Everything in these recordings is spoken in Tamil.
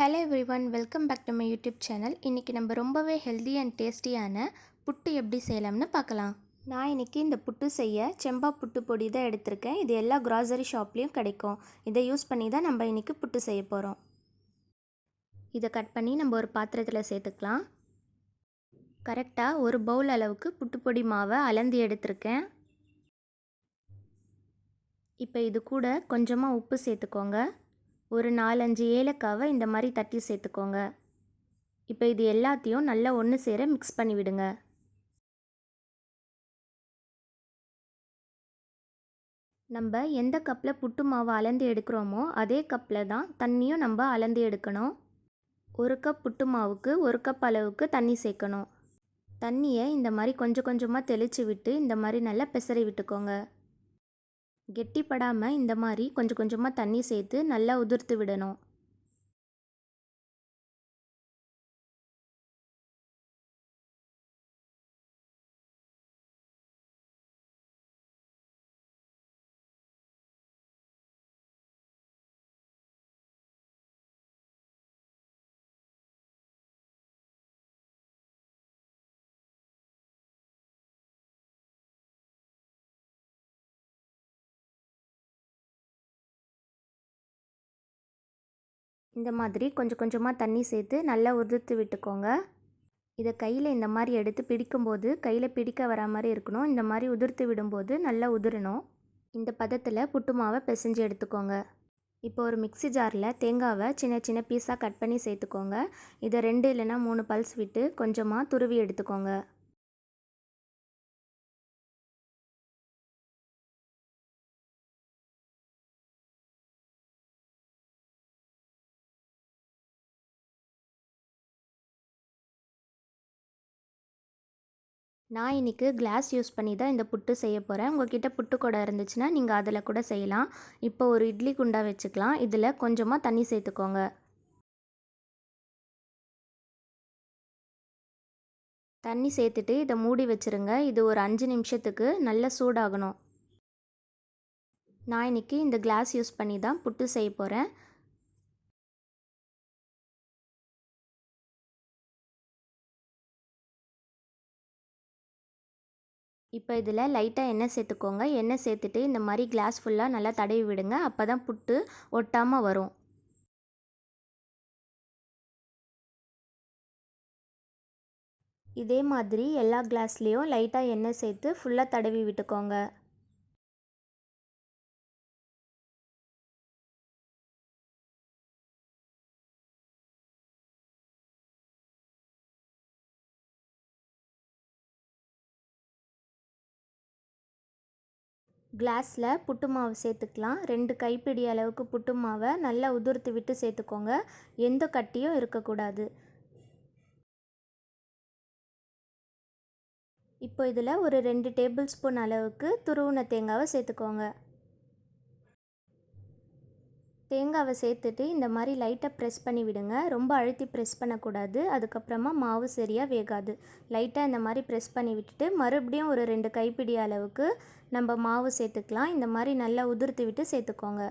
Hello everyone welcome back to my YouTube channel இன்றைக்கி நம்ம ரொம்பவே ஹெல்தி அண்ட் டேஸ்டியான புட்டு எப்படி செய்யலாம்னு பார்க்கலாம். நான் இன்றைக்கி இந்த புட்டு செய்ய செம்பா புட்டு பொடி தான் எடுத்திருக்கேன். இது எல்லா க்ராசரி ஷாப்லேயும் கிடைக்கும். இதை யூஸ் பண்ணி தான் நம்ம இன்றைக்கி புட்டு செய்ய போகிறோம் இதை கட் பண்ணி நம்ம ஒரு பாத்திரத்தில் சேர்த்துக்கலாம். கரெக்டாக ஒரு பவுல் அளவுக்கு புட்டுப்பொடி மாவை அலந்து எடுத்திருக்கேன். இப்போ இது கூட கொஞ்சமாக உப்பு சேர்த்துக்கோங்க. ஒரு நாலஞ்சு ஏலக்காவை இந்த மாதிரி தட்டி சேர்த்துக்கோங்க. இப்போ இது எல்லாத்தையும் நல்லா ஒன்று சேர மிக்ஸ் பண்ணி விடுங்க. நம்ம எந்த கப்பில் புட்டு மாவு அலந்து எடுக்கிறோமோ அதே கப்பில் தான் தண்ணியும் நம்ம அலந்து எடுக்கணும். ஒரு கப் புட்டு மாவுக்கு ஒரு கப் அளவுக்கு தண்ணி சேர்க்கணும். தண்ணியை இந்த மாதிரி கொஞ்சம் கொஞ்சமாக தெளித்து விட்டு இந்த மாதிரி நல்லா பிசறி விட்டுக்கோங்க. கெட்டிப்படாமல் இந்த மாதிரி கொஞ்சம் கொஞ்சமாக தண்ணி சேர்த்து நல்லா உதிர்த்து விடணும். இந்த மாதிரி கொஞ்சம் கொஞ்சமாக தண்ணி சேர்த்து நல்லா உதிர்த்து விட்டுக்கோங்க. இதை கையில் இந்த மாதிரி எடுத்து பிடிக்கும்போது கையில் பிடிக்க வரா மாதிரி இருக்கணும். இந்த மாதிரி உதிர்த்து விடும்போது நல்லா உதிரணும். இந்த பதத்தில் புட்டு மாவை பிசைஞ்சு எடுத்துக்கோங்க. இப்போ ஒரு மிக்சி ஜாரில் தேங்காவை சின்ன சின்ன பீஸாக கட் பண்ணி சேர்த்துக்கோங்க. இதை ரெண்டு இல்லைன்னா மூணு பல்ஸ் விட்டு கொஞ்சமாக துருவி எடுத்துக்கோங்க. நான் இன்றைக்கி கிளாஸ் யூஸ் பண்ணி தான் இந்த புட்டு செய்ய போகிறேன் உங்கள்கிட்ட புட்டு இருந்துச்சுன்னா நீங்கள் அதில் கூட செய்யலாம். இப்போ ஒரு இட்லி குண்டா வச்சுக்கலாம். இதில் கொஞ்சமாக தண்ணி சேர்த்துக்கோங்க. தண்ணி சேர்த்துட்டு இதை மூடி வச்சுருங்க. இது ஒரு அஞ்சு நிமிஷத்துக்கு நல்லா சூடாகணும். நான் இன்றைக்கி இந்த கிளாஸ் யூஸ் பண்ணி தான் புட்டு செய்ய போகிறேன் இப்போ இதில் லைட்டாக எண்ணெய் சேர்த்துக்கோங்க. எண்ணெய் சேர்த்துட்டு இந்த மாதிரி கிளாஸ் ஃபுல்லாக நல்லா தடவி விடுங்க. அப்போ தான் புட்டு ஒட்டாமல் வரும். இதே மாதிரி எல்லா கிளாஸ்லேயும் லைட்டாக எண்ணெய் சேர்த்து ஃபுல்லாக தடவி விட்டுக்கோங்க. கிளாஸில் புட்டு மாவு சேர்த்துக்கலாம். ரெண்டு கைப்பிடி அளவுக்கு புட்டு மாவை நல்லா உதிர்த்து விட்டு சேர்த்துக்கோங்க. எந்த கட்டியும் இருக்கக்கூடாது. இப்போ இதில் ஒரு ரெண்டு டேபிள் ஸ்பூன் அளவுக்கு துருவின தேங்காவை சேர்த்துக்கோங்க. தேங்காவை சேர்த்துட்டு இந்த மாதிரி லைட்டாக ப்ரெஸ் பண்ணி விடுங்க. ரொம்ப அழுத்தி ப்ரெஸ் பண்ணக்கூடாது. அதுக்கப்புறமா மாவு சரியாக வேகாது. லைட்டாக இந்த மாதிரி ப்ரெஸ் பண்ணி விட்டுட்டு மறுபடியும் ஒரு ரெண்டு கைப்பிடி அளவுக்கு நம்ம மாவு சேர்த்துக்கலாம். இந்த மாதிரி நல்லா உதிர்த்து விட்டு சேர்த்துக்கோங்க.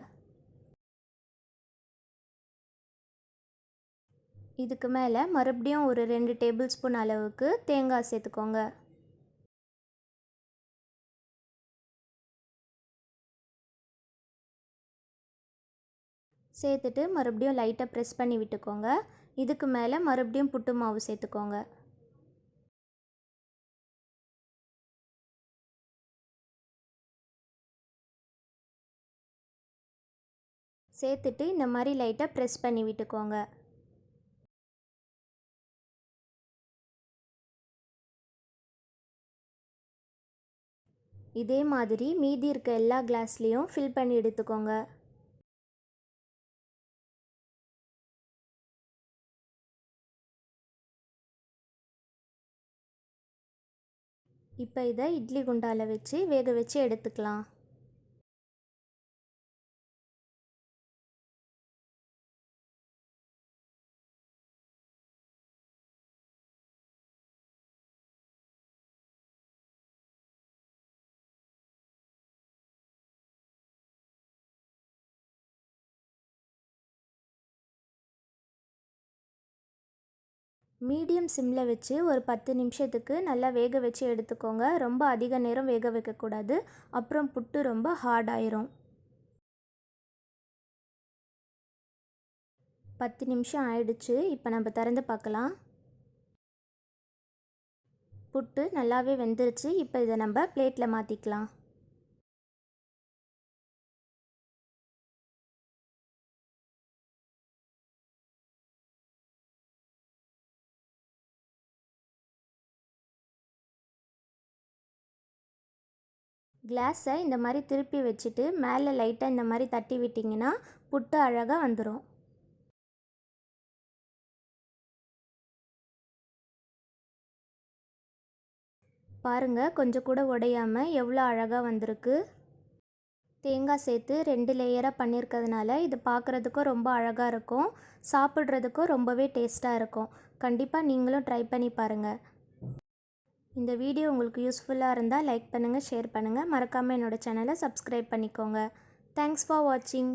இதுக்கு மேலே மறுபடியும் ஒரு ரெண்டு டேபிள் ஸ்பூன் அளவுக்கு தேங்காய் சேர்த்துக்கோங்க. சேர்த்துட்டு மறுபடியும் லைட்டாக ப்ரெஸ் பண்ணி விட்டுக்கோங்க. இதுக்கு மேலே மறுபடியும் புட்டு மாவு சேர்த்துக்கோங்க. சேர்த்துட்டு இந்த மாதிரி லைட்டாக ப்ரெஸ் பண்ணி விட்டுக்கோங்க. இதே மாதிரி மீதி இருக்க எல்லா கிளாஸ்லேயும் ஃபில் பண்ணி எடுத்துக்கோங்க. இப்போ இதை இட்லி குண்டாவில் வச்சு வேக வச்சு எடுத்துக்கலாம். மீடியம் சிம்மில் வச்சு ஒரு பத்து நிமிஷத்துக்கு நல்லா வேக வச்சு எடுத்துக்கோங்க. ரொம்ப அதிக நேரம் வேக வைக்கக்கூடாது. அப்புறம் புட்டு ரொம்ப ஹார்ட் ஆயிரும். பத்து நிமிஷம் ஆயிடுச்சு. இப்போ நம்ம திறந்து பார்க்கலாம். புட்டு நல்லாவே வெந்துருச்சு. இப்போ இதை நம்ம பிளேட்டில் மாற்றிக்கலாம் கிளாஸை இந்த மாதிரி திருப்பி வச்சுட்டு மேலே லைட்டாக இந்த மாதிரி தட்டி விட்டிங்கன்னா புட்டு அழகாக வந்துடும் பாருங்கள் கொஞ்சம் கூட உடையாமல் எவ்வளோ அழகாக வந்திருக்கு. தேங்காய் சேர்த்து ரெண்டு லேயராக பண்ணியிருக்கிறதுனால இது பார்க்குறதுக்கும் ரொம்ப அழகாக இருக்கும். சாப்பிட்றதுக்கும் ரொம்பவே டேஸ்ட்டாக இருக்கும். கண்டிப்பாக நீங்களும் ட்ரை பண்ணி பாருங்கள் இந்த வீடியோ உங்களுக்கு யூஸ்ஃபுல்லாக இருந்தால் லைக் பண்ணுங்கள் ஷேர் பண்ணுங்கள் மறக்காமல் என்னோடய சேனலை சப்ஸ்கிரைப் பண்ணிக்கோங்க. தேங்க்ஸ் ஃபார் வாட்சிங்